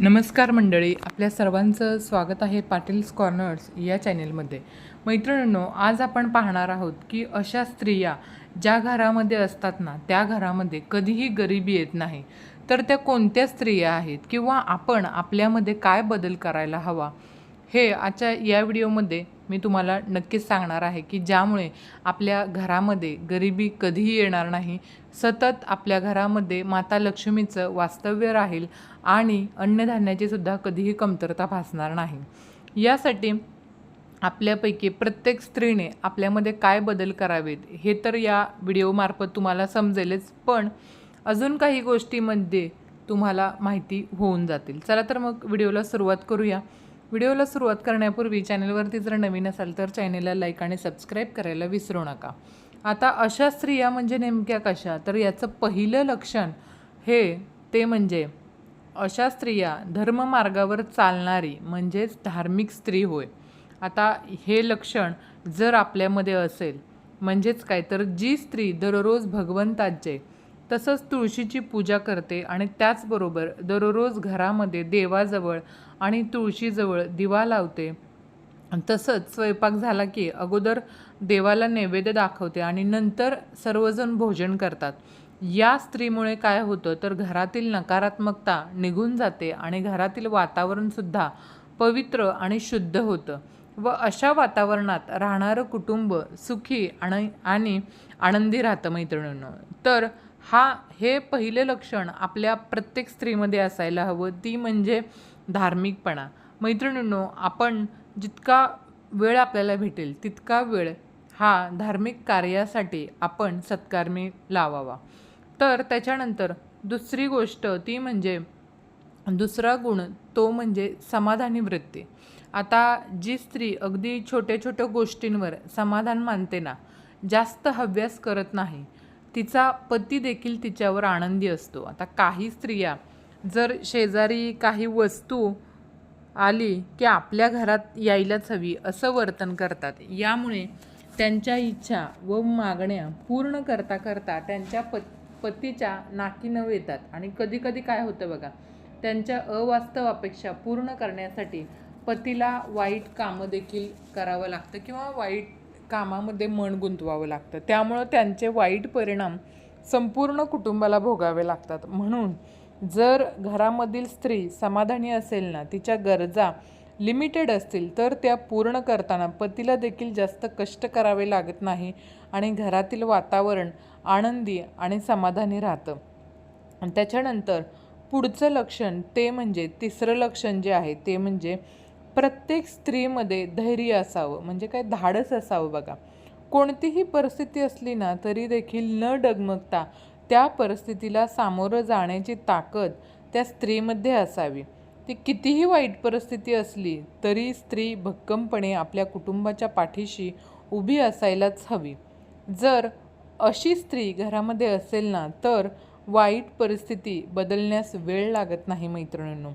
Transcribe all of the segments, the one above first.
नमस्कार मंडळी आपल्या सर्वांचं स्वागत आहे पाटील्स कॉर्नर्स या चॅनेलमध्ये. मैत्रिणींनो आज आपण पाहणार आहोत की अशा स्त्रिया ज्या घरामध्ये असतात ना त्या घरामध्ये कधीही गरिबी येत नाही. तर त्या कोणत्या स्त्रिया आहेत किंवा आपण आपल्यामध्ये काय बदल करायला हवा हे आजच्या या व्हिडिओमध्ये मी तुम्हाला नक्कीच सांगणार आहे की ज्यामुळे आपल्या घरामध्ये गरिबी कधीही येणार नाही सतत आपल्या घरामध्ये माता लक्ष्मीचं वास्तव्य राहील आणि अन्नधान्याची सुद्धा कधीही कमतरता भासणार नाही. यासाठी आपल्यापैकी प्रत्येक स्त्रीने आपल्यामध्ये काय बदल करावेत हे तर या व्हिडिओमार्फत तुम्हाला समजेलच पण अजून काही गोष्टीमध्ये तुम्हाला माहिती होऊन जातील. चला तर मग व्हिडिओला सुरुवात करूया. व्हिडिओला सुरुवात करण्यापूर्वी चॅनलवरती जर नवीन असाल तर चॅनेलला लाईक आणि सबस्क्राईब करायला विसरू नका. आता अशा स्त्रिया म्हणजे नेमक्या कशा? तर याचं पहिलं लक्षण हे ते म्हणजे अशा स्त्रिया धर्ममार्गावर चालणारी म्हणजेच धार्मिक स्त्री होय. आता हे लक्षण जर आपल्यामध्ये असेल म्हणजेच काय? तर जी स्त्री दररोज भगवंताचे तसंच तुळशीची पूजा करते आणि त्याचबरोबर दररोज घरामध्ये देवाजवळ आणि तुळशीजवळ दिवा लावते. तसंच स्वयंपाक झाला की अगोदर देवाला नैवेद्य दाखवते आणि नंतर सर्वजण भोजन करतात. या स्त्रीमुळे काय होतं तर घरातील नकारात्मकता निघून जाते आणि घरातील वातावरणसुद्धा पवित्र आणि शुद्ध होतं. व अशा वातावरणात राहणारं कुटुंब सुखी आणि आणि आनंदी राहतं मैत्रिणीनं. तर हा हे पहिले लक्षण आपल्या प्रत्येक स्त्रीमध्ये असायला हवं. ती म्हणजे धार्मिकपणा. मैत्रिणींनो आपण जितका वेळ आपल्याला भेटेल तितका वेळ हा धार्मिक कार्यासाठी आपण सत्कारमी लावावा. तर त्याच्यानंतर दुसरी गोष्ट ती म्हणजे दुसरा गुण तो म्हणजे समाधानी वृत्ती. आता जी स्त्री अगदी छोट्या छोट्या गोष्टींवर समाधान मानते ना जास्त हव्यास करत नाही. तिचा पती देखील तिच्यावर आनंदी असतो. आता काही स्त्रिया जर शेजारी काही वस्तू आली की आपल्या घरात यायलाच हवी असं वर्तन करतात. यामुळे त्यांच्या इच्छा व मागण्या पूर्ण करता करता त्यांच्या पत पतीच्या नाकी नव येतात. आणि कधीकधी काय होतं बघा त्यांच्या अवास्तव अपेक्षा पूर्ण करण्यासाठी पतीला वाईट कामं देखील करावं लागतं किंवा वाईट कामामध्ये मन गुंतवावं लागतं. त्यामुळं त्यांचे वाईट परिणाम संपूर्ण कुटुंबाला भोगावे लागतात. म्हणून जर घरामधील स्त्री समाधानी असेल ना तिच्या गरजा लिमिटेड असतील तर त्या पूर्ण करताना पतीला देखील जास्त कष्ट करावे लागत नाही आणि घरातील वातावरण आनंदी आणि समाधानी राहतं. त्याच्यानंतर पुढचं लक्षण ते म्हणजे तिसरं लक्षण जे आहे ते म्हणजे प्रत्येक स्त्रीमध्ये धैर्य असावं म्हणजे काय धाडस असावं बघा. कोणतीही परिस्थिती असली ना तरी देखील न डगमगता त्या परिस्थितीला सामोरं जाण्याची ताकद त्या स्त्रीमध्ये असावी. ती कितीही वाईट परिस्थिती असली तरी स्त्री भक्कमपणे आपल्या कुटुंबाच्या पाठीशी उभी असायलाच हवी. जर अशी स्त्री घरामध्ये असेल ना तर वाईट परिस्थिती बदलण्यास वेळ लागत नाही मैत्रिणींनो.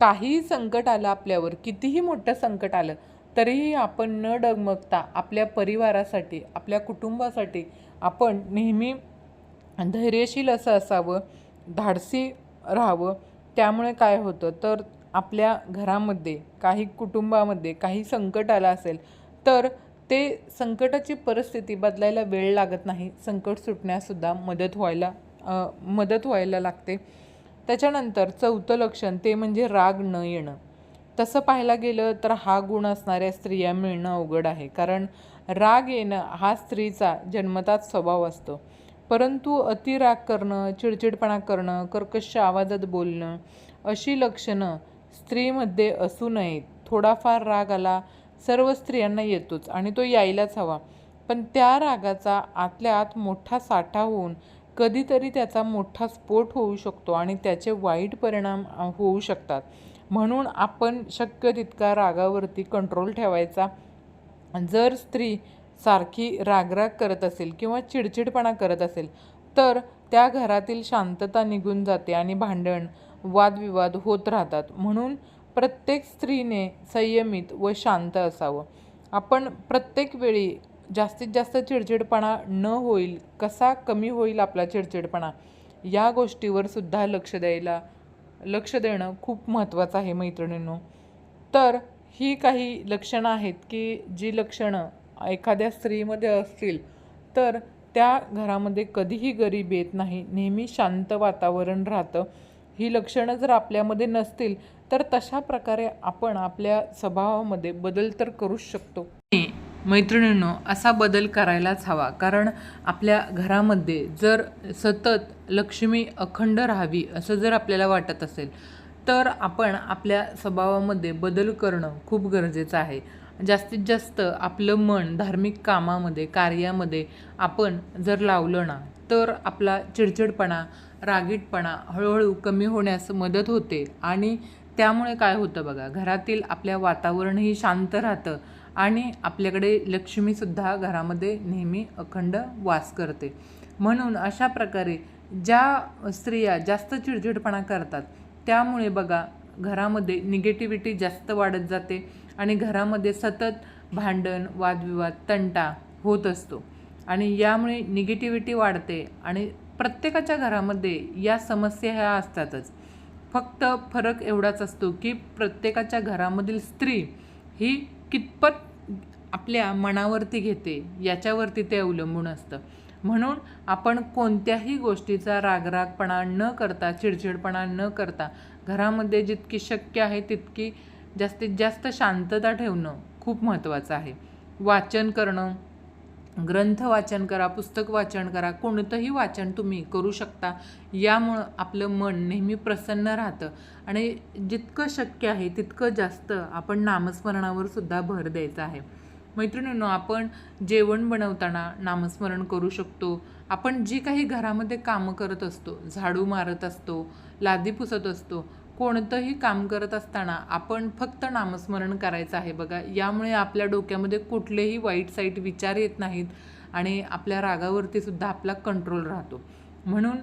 काहीही संकट आलं आपल्यावर कितीही मोठं संकट आलं तरीही आपण न डगमगता आपल्या परिवारासाठी आपल्या कुटुंबासाठी आपण नेहमी धैर्यशील असं असावं धाडसी राहावं त्यामुळे काय होतं? तर आपल्या घरामध्ये काही कुटुंबामध्ये काही संकट आलं असेल तर ते संकटाची परिस्थिती बदलायला वेळ लागत नाही. संकट सुटण्यासुद्धा मदत व्हायला मदत व्हायला लागते. त्याच्यानंतर चौथं लक्षण ते म्हणजे राग न येणं. तसं पाहायला गेलं तर हा गुण असणाऱ्या स्त्रिया मिळणं अवघड आहे. कारण राग येणं हा स्त्रीचा जन्मताच स्वभाव असतो. परंतु अतिराग करणं चिडचिडपणा करणं कर्कश आवाजात बोलणं अशी लक्षणं स्त्रीमध्ये असू नयेत. थोडाफार राग आला सर्व स्त्रियांना येतोच आणि तो यायलाच हवा. पण त्या रागाचा आतल्या आत मोठा साठा होऊन कधीतरी त्याचा मोठा स्फोट होऊ शकतो आणि त्याचे वाईट परिणाम होऊ शकतात. म्हणून आपण शक्य तितका रागावरती कंट्रोल ठेवायचा. जर स्त्री सारखी रागराग करत असेल किंवा चिडचिडपणा करत असेल तर त्या घरातील शांतता निघून जाते आणि भांडण वादविवाद होत राहतात. म्हणून प्रत्येक स्त्रीने संयमित व शांत असावं. आपण प्रत्येक वेळी जास्तीत जास्त चिडचिडपणा न होईल कसा कमी होईल आपला चिडचिडपणा या गोष्टीवर सुद्धा लक्ष द्यायला लक्ष देणं खूप महत्त्वाचं आहे मैत्रिणींनो. तर ही काही लक्षणं आहेत की जी लक्षणं एखाद्या स्त्रीमध्ये असतील तर त्या घरामध्ये कधीही गरीब येत नाही. नेहमी शांत वातावरण राहतं. ही लक्षणं जर आपल्यामध्ये नसतील तर तशा प्रकारे आपण आपल्या स्वभावामध्ये बदल तर करूच शकतो. मैत्रिणींनो असा बदल करायलाच हवा. कारण आपल्या घरामध्ये जर सतत लक्ष्मी अखंड राहावी असं जर आपल्याला वाटत असेल तर आपण आपल्या स्वभावामध्ये बदल करणं खूप गरजेचं आहे. जास्तीत जास्त आपलं मन धार्मिक कामामध्ये कार्यामध्ये आपण जर लावलं ना तर आपला चिडचिडपणा रागीटपणा हळूहळू कमी होण्यास मदत होते. आणि त्यामुळे काय होतं बघा घरातील आपल्या वातावरणही शांत राहतं आणि आपल्याकडे लक्ष्मीसुद्धा घरामध्ये नेहमी अखंड वास करते. म्हणून अशा प्रकारे ज्या स्त्रिया जास्त चिडचिडपणा करतात त्यामुळे बघा घरामध्ये निगेटिव्हिटी जास्त वाढत जाते. आणि घरामध्ये सतत भांडण वादविवाद तंटा होत असतो. आणि यामुळे निगेटिव्हिटी वाढते आणि प्रत्येकाच्या घरामध्ये या समस्या ह्या असतातच. फक्त फरक एवढाच असतो की प्रत्येकाच्या घरामधील स्त्री ही कितपत आपल्या मनावरती घेते याच्यावरती ते अवलंबून असतं. म्हणून आपण कोणत्याही गोष्टीचा रागरागपणा न करता चिडचिडपणा न करता घरामध्ये जितकी शक्य आहे तितकी जास्तीत जास्त शांतता ठेवणं खूप महत्त्वाचं आहे. वाचन करणं ग्रंथ वाचन करा पुस्तक वाचन करा कोणतंही वाचन तुम्ही करू शकता यामुळं आपलं मन नेहमी प्रसन्न राहतं. आणि जितकं शक्य आहे तितकं जास्त आपण नामस्मरणावर सुद्धा भर द्यायचा आहे. मैत्रिणींनो आपण जेवण बनवताना नामस्मरण करू शकतो. आपण जी काही घरामध्ये कामं करत असतो झाडू मारत असतो लादी पुसत असतो कोणतंही काम करत असताना आपण फक्त नामस्मरण करायचं आहे बघा. यामुळे आपल्या डोक्यामध्ये कुठलेही वाईट साईट विचार येत नाहीत आणि आपल्या रागावरती सुद्धा आपला कंट्रोल राहतो. म्हणून